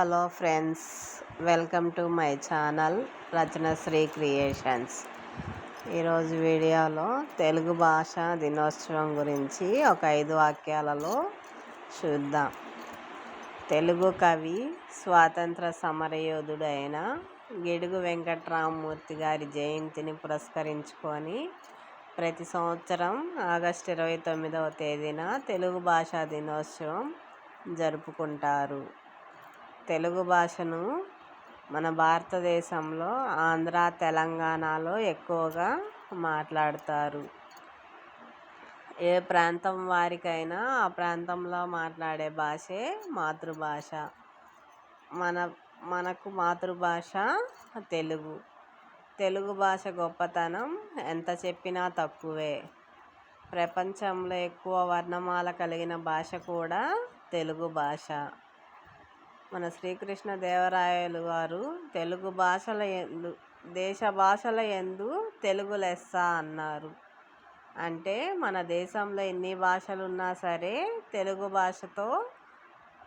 Hello friends welcome to my channel Rachanasri creations. ఈరోజు వీడియోలో తెలుగు భాష దినోత్సవం గురించి ఒక ఐదు వాక్యాలలో చూద్దాం. తెలుగు కవి స్వాతంత్ర సమరయోధుడైన గిడుగు వెంకట్రామమూర్తి గారి జయంతిని పురస్కరించుకొని ప్రతి సంవత్సరం ఆగస్టు ఇరవై తొమ్మిదవ తేదీన తెలుగు భాషా దినోత్సవం జరుపుకుంటారు. తెలుగు భాషను మన భారతదేశంలో ఆంధ్ర తెలంగాణలో ఎక్కువగా మాట్లాడతారు. ఏ ప్రాంతం వారికైనా ఆ ప్రాంతంలో మాట్లాడే భాషే మాతృభాష. మన మనకు మాతృభాష తెలుగు. తెలుగు భాష గొప్పతనం ఎంత చెప్పినా తక్కువే. ప్రపంచంలో ఎక్కువ వర్ణమాల కలిగిన భాష కూడా తెలుగు భాష. మన శ్రీకృష్ణ దేవరాయలు గారు తెలుగు భాషల ఎందు దేశ భాషల ఎందు తెలుగు లెస్స అన్నారు. అంటే మన దేశంలో ఎన్ని భాషలు ఉన్నా సరే తెలుగు భాషతో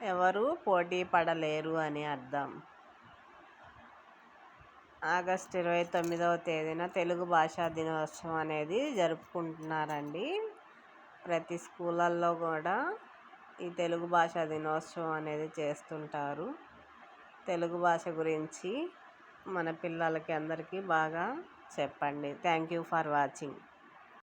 ఎవరు పోటీ పడలేరు అని అర్థం. ఆగస్ట్ ఇరవై తొమ్మిదవ తేదీన తెలుగు భాషా దినోత్సవం అనేది జరుపుకుంటున్నారండి. ప్రతి స్కూళ్ళల్లో కూడా ఈ తెలుగు భాష దినోత్సవం అనేది చేస్తుంటారు. తెలుగు భాష గురించి మన పిల్లలకి అందరికీ బాగా చెప్పండి. Thank you for watching.